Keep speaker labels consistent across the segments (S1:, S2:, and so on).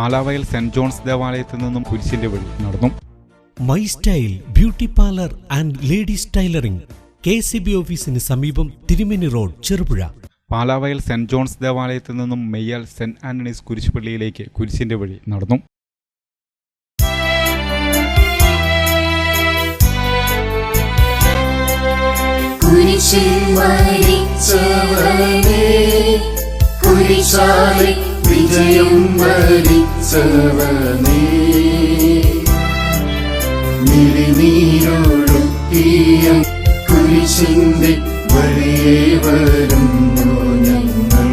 S1: Palavayal saint John's ദേവാലയത്തിൽ നിന്നും കുരിശിന്റെ വഴി നടന്നു.
S2: My style beauty parlour and ladies tailoring K C B ഓഫീസിന് സമീപം Thirumeni road Cherupuzha.
S1: Palavayal saint John's ദേവാലയത്തിൽ നിന്നും മെയ്യാൽ സെന്റ് ആന്റണീസ് കുരിശുപള്ളിയിലേക്ക് കുരിശിന്റെ വഴി നടന്നു.
S3: കുരിശിൽ മരിച്ചവനെ കുരിശാലെ വിജയം വരിച്ചവനെ മിഴിനീരൊഴുക്കിയ കുരിശിന്റെ വഴിയേ വരുന്നു ഞങ്ങൾ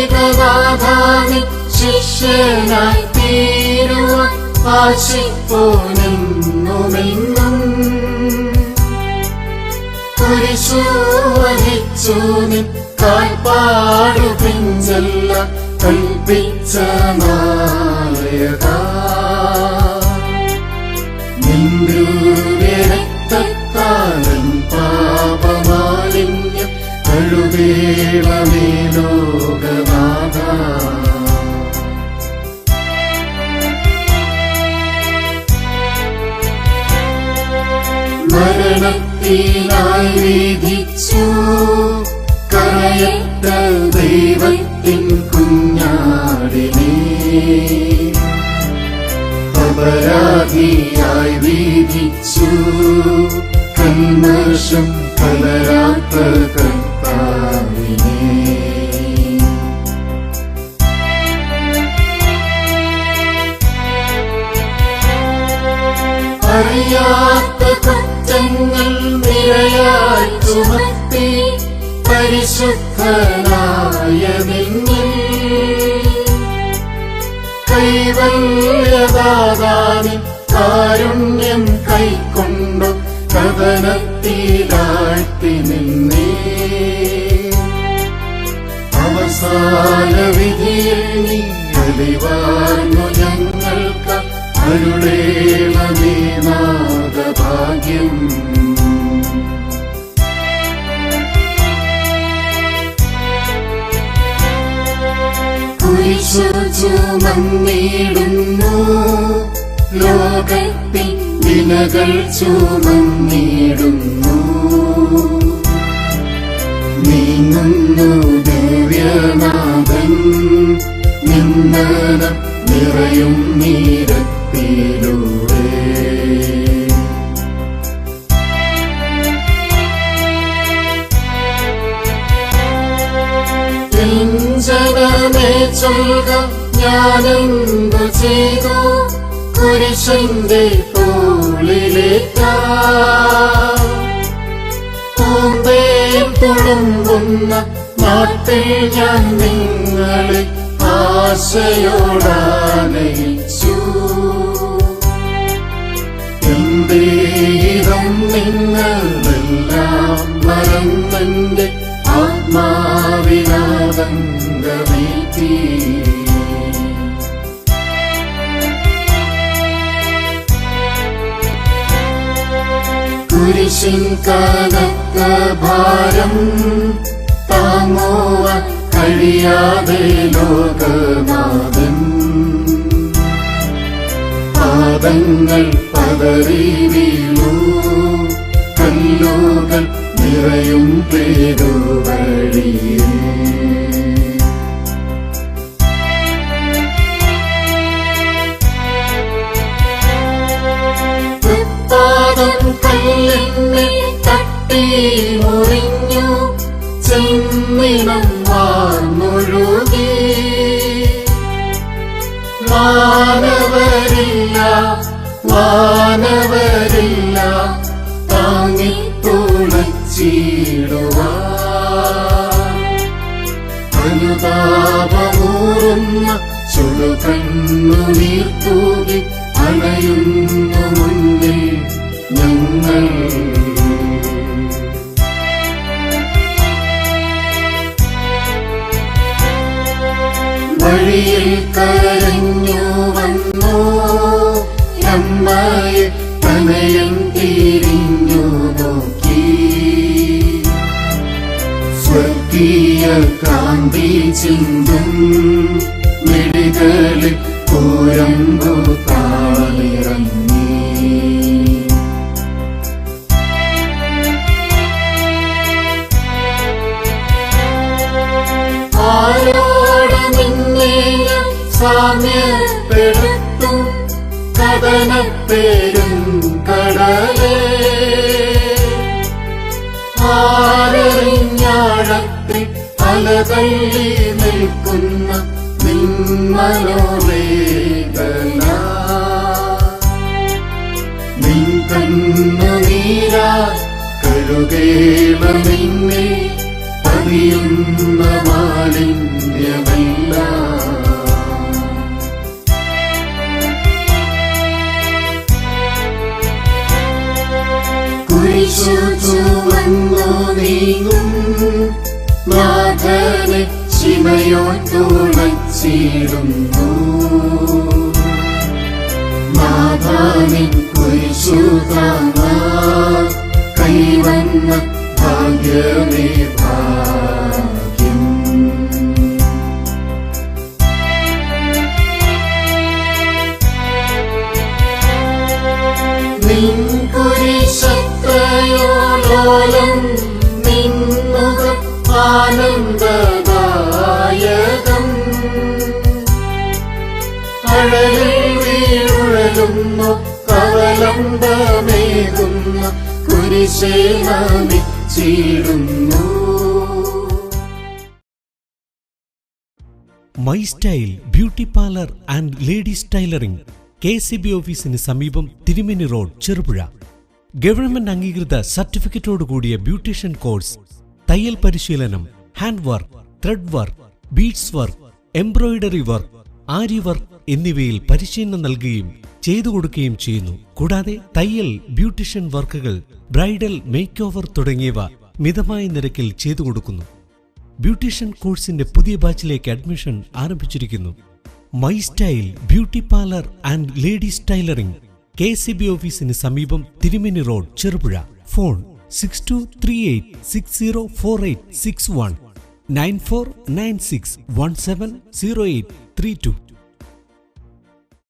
S3: ലോകൈകനാഥാനി ശിഷ്യനായി തീരുവാൻ ആശിപ്പോനെന്നുമെന്നും കുരിശു വഹിച്ചു നിൻ പിഞ്ചല്ല കൽപ്പിച്ച നിന്ദ്രൂര്യരക്തത്താലൻ പാപമാലിന്യം കഴുകേളമേ മരണത്തിനായി വിധിച്ചു. കരയറ്റ ദൈവത്തിൻ കുഞ്ഞാടിനെ. അപരാധിയായി വിധിച്ചു. കന്മഷം കലരാത്ത ചുമത്തി പരിശുദ്ധനായ നിന്നിൽ കൈവല്യദാതാനി കാരുണ്യം കൈക്കൊണ്ടു കഥനത്തിലാഴ്ത്തി നിന്നേ. അവസാന വിധിയിൽ നീ തെളിവാർന്നു ഞങ്ങൾക്ക് അരുളേണമേ നാഗഭാഗ്യം. കുരിശു ചുമന്നിടുന്നു ലോകത്തിൻ വിലകൾ ചുമന്നിടുന്നു. നീങ്ങുന്നു ദിവ്യനാഥൻ. നിന്ദനം നിറയും നീരത്തിലൂടെ. പിഞ്ചനമേ ഞാൻ ഞാനെന്തു ചെയ്തു കുരിശന്റെ തോളിലേക്കാ തുളുമ്പുന്ന നാട്ടിൽ ഞാൻ നിങ്ങളെ ആശയോടാനയിച്ചു എന്തേരം നിങ്ങളെല്ലാം മറന്നെന്റെ ആത്മാവിനാദംഗമേറ്റി കുരിശിൻ കനത്ത ഭാരം താങ്ങോവ കഴിയാതെ ലോകനാഥൻ. പാദങ്ങൾ പതറി വീഴൂ കല്ലുകൾ നിറയും പേരുവഴിയേ തൃപ്പാദം കല്ലിന്മേൽ തട്ടി മുറിഞ്ഞു ചെമ്മിണം വാർന്നൊഴുകി മാനവരില്ല മാനവരില്ല താങ്ങി തുളച്ചിടുവാ അനുതാപമൂറുന്ന ചുടുകണ്ണുനീർ തൂകി അണയുന്നു മുന്നിൽ ഞങ്ങൾ വഴിയിൽ കരഞ്ഞു വന്നോ. നമ്മായി തിരിഞ്ഞു നോക്കി. സ്വർഗീയ കാന്തി ചിന്തും മെഴുകളിൽ പൂരമ്പു താളിറങ്ങി സാമ്യപ്പെടുത്തും കഥനപ്പേരും കടലേ. ആരറിഞ്ഞാഴത്തിൽ അലതള്ളി നിൽക്കുന്ന നിന്മനോവേദന നിൻ കണ്ണു നീരാ കഴുകേള നിന്നെ പതിയുന്ന മാലിന്യമല്ല. കുരിശു ചുവന്നു നീങ്ങും നാഥനെ ശിവയോ തുളച്ചിടുന്നു നാഥാനിൻ കുരിശു താങ്ങാൻ കൈവന്ന ഭാഗ്യമേ ഭാഗ്യം നിൻ കവലംബമേകുന്ന കുരിശേ നമിച്ചിടുന്നു
S2: my style beauty parlour and ladies tailoring K C B ഓഫീസിന് സമീപം തിരുമിനി റോഡ് ചെറുപുഴ. ഗവൺമെന്റ് അംഗീകൃത സർട്ടിഫിക്കറ്റോട് കൂടിയ ബ്യൂട്ടീഷ്യൻ കോഴ്സ് തയ്യൽ പരിശീലനം hand work thread work beads work embroidery work aari work എന്നിവയിൽ പരിശീലനം നൽകുകയും ചെയ്തു കൊടുക്കുകയും ചെയ്യുന്നു. കൂടാതെ തയ്യൽ ബ്യൂട്ടീഷ്യൻ വർക്കുകൾ ബ്രൈഡൽ മേക്ക് ഓവർ തുടങ്ങിയവ മിതമായ നിരക്കിൽ ചെയ്തു കൊടുക്കുന്നു. ബ്യൂട്ടീഷ്യൻ കോഴ്സിന്റെ പുതിയ ബാച്ചിലേക്ക് അഡ്മിഷൻ ആരംഭിച്ചിരിക്കുന്നു. My style beauty parlour and ladies tailoring K C B ഓഫീസിന് സമീപം Thirumeni road Cherupuzha. Phone six two three eight six zero four eight six one nine four nine six one seven zero eight three two